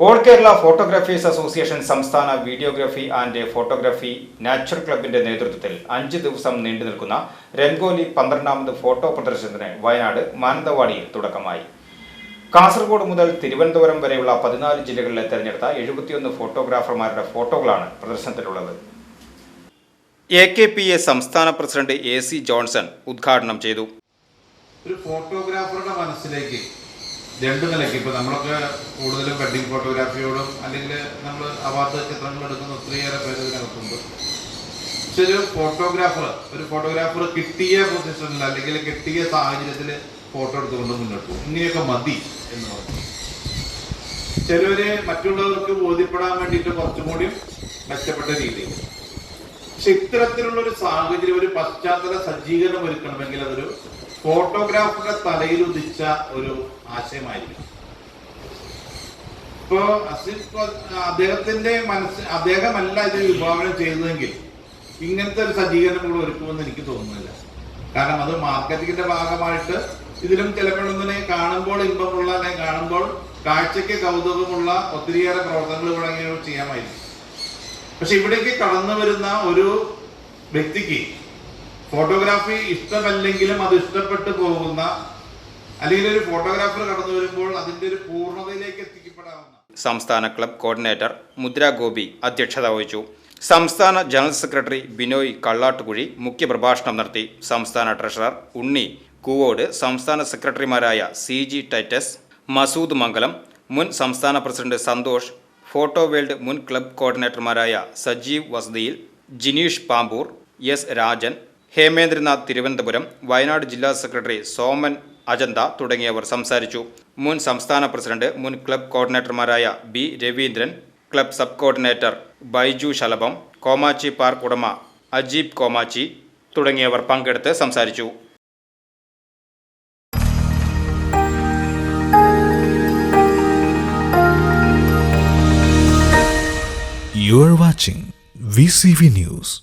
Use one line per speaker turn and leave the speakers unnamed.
All Kerala photographers association സംസ്ഥാന videography and photography natural ക്ലബിന്റെ നേതൃത്വത്തിൽ അഞ്ച് ദിവസം നീണ്ടു നിൽക്കുന്ന രംഗോലി പന്ത്രണ്ടാമത് ഫോട്ടോ പ്രദർശനത്തിന് വയനാട് മാനന്തവാടിയിൽ തുടക്കമായി. കാസർഗോഡ് മുതൽ തിരുവനന്തപുരം വരെയുള്ള പതിനാല് ജില്ലകളിലെ തെരഞ്ഞെടുത്ത എഴുപത്തിയൊന്ന് ഫോട്ടോഗ്രാഫർമാരുടെ ഫോട്ടോകളാണ് പ്രദർശനത്തിലുള്ളത്. എ കെ പി എ സംസ്ഥാന പ്രസിഡന്റ് എ സി ജോൺസൺ ഉദ്ഘാടനം ചെയ്തു.
ഒരു ഫോട്ടോഗ്രാഫറുടെ മനസ്സിലേക്ക് രണ്ടു നിലയ്ക്ക്. ഇപ്പൊ നമ്മളൊക്കെ കൂടുതലും വെഡിങ് ഫോട്ടോഗ്രാഫിയോടും അല്ലെങ്കിൽ നമ്മൾ അവാർഡ് ചിത്രങ്ങൾ എടുക്കുന്ന ഒത്തിരിയേറെ പേര് ഇതിനകത്തുണ്ട്. പക്ഷെ ഒരു ഫോട്ടോഗ്രാഫർ ഒരു ഫോട്ടോഗ്രാഫർ കിട്ടിയ പൊസിഷനിൽ അല്ലെങ്കിൽ കിട്ടിയ സാഹചര്യത്തിൽ ഫോട്ടോ എടുത്തുകൊണ്ട് മുന്നോട്ട് പോകും. ഇങ്ങനെയൊക്കെ മതി എന്ന് പറഞ്ഞു. ചിലവര് മറ്റുള്ളവർക്ക് ബോധ്യപ്പെടാൻ വേണ്ടിയിട്ട് കുറച്ചും കൂടി മെച്ചപ്പെട്ട രീതിയിൽ. പക്ഷെ ഇത്തരത്തിലുള്ള ഒരു സാഹചര്യം ഒരു പശ്ചാത്തല സജ്ജീകരണം ഒരുക്കണമെങ്കിൽ അതൊരു ഫോട്ടോഗ്രാഫറുടെ തലയിൽ ഉദിച്ച ഒരു ആശയമായിരിക്കും. ഇപ്പോ അസിഫ് അദ്ദേഹത്തിന്റെ മനസ്സ് അദ്ദേഹമല്ല ഇത് വിഭാവനം ചെയ്തതെങ്കിൽ ഇങ്ങനത്തെ ഒരു സജ്ജീകരണം കൂടെ ഒരുക്കുമെന്ന് എനിക്ക് തോന്നുന്നില്ല. കാരണം അത് മാർക്കറ്റിംഗിന്റെ ഭാഗമായിട്ട് ഇതിലും ചിലപ്പോഴൊന്നിനെ കാണുമ്പോൾ ഇമ്പമുള്ള അല്ലെങ്കിൽ കാണുമ്പോൾ കാഴ്ചയ്ക്ക് കൗതുകമുള്ള ഒത്തിരിയേറെ പ്രവർത്തനങ്ങൾ ഇവിടെ ചെയ്യാമായിരുന്നു പക്ഷെ ഇവിടേക്ക് കടന്നു വരുന്ന ഒരു വ്യക്തിക്ക് ഫോട്ടോഗ്രാഫി ഇഷ്ടമല്ലെങ്കിലും അത് ഇഷ്ടപ്പെട്ടു പോകുന്ന അല്ലെങ്കിൽ ഒരു ഫോട്ടോഗ്രാഫർ കടന്നു വരുമ്പോൾ അതിന്റെ ഒരു പൂർണതയിലേക്ക് എത്തിക്കപ്പെടാവുന്ന
സംസ്ഥാന ക്ലബ് കോർഡിനേറ്റർ മുദ്ര ഗോപി അധ്യക്ഷത വഹിച്ചു. സംസ്ഥാന ജനറൽ സെക്രട്ടറി ബിനോയ് കള്ളാട്ടുകുഴി മുഖ്യപ്രഭാഷണം നടത്തി. സംസ്ഥാന ട്രഷറർ ഉണ്ണി കൂവോട് സംസ്ഥാന സെക്രട്ടറിമാരായ C G Titus Masood Mangalam മുൻ സംസ്ഥാന പ്രസിഡന്റ് സന്തോഷ് ഫോട്ടോ വേൾഡ് മുൻ ക്ലബ് കോർഡിനേറ്റർമാരായ സജീവ് വസതിയിൽ ജിനീഷ് പാമ്പൂർ എസ് രാജൻ ഹേമേന്ദ്രനാഥ് തിരുവനന്തപുരം വയനാട് ജില്ലാ സെക്രട്ടറി സോമൻ അജന്ത തുടങ്ങിയവർ സംസാരിച്ചു മുൻ സംസ്ഥാന പ്രസിഡന്റ് മുൻ club കോർഡിനേറ്റർമാരായ B Raveendran club sub coordinator Baiju Shalabham Komachi park ഉടമ അജീബ് കോമാച്ചി തുടങ്ങിയവർ പങ്കെടുത്ത് സംസാരിച്ചു
You are watching VCV News.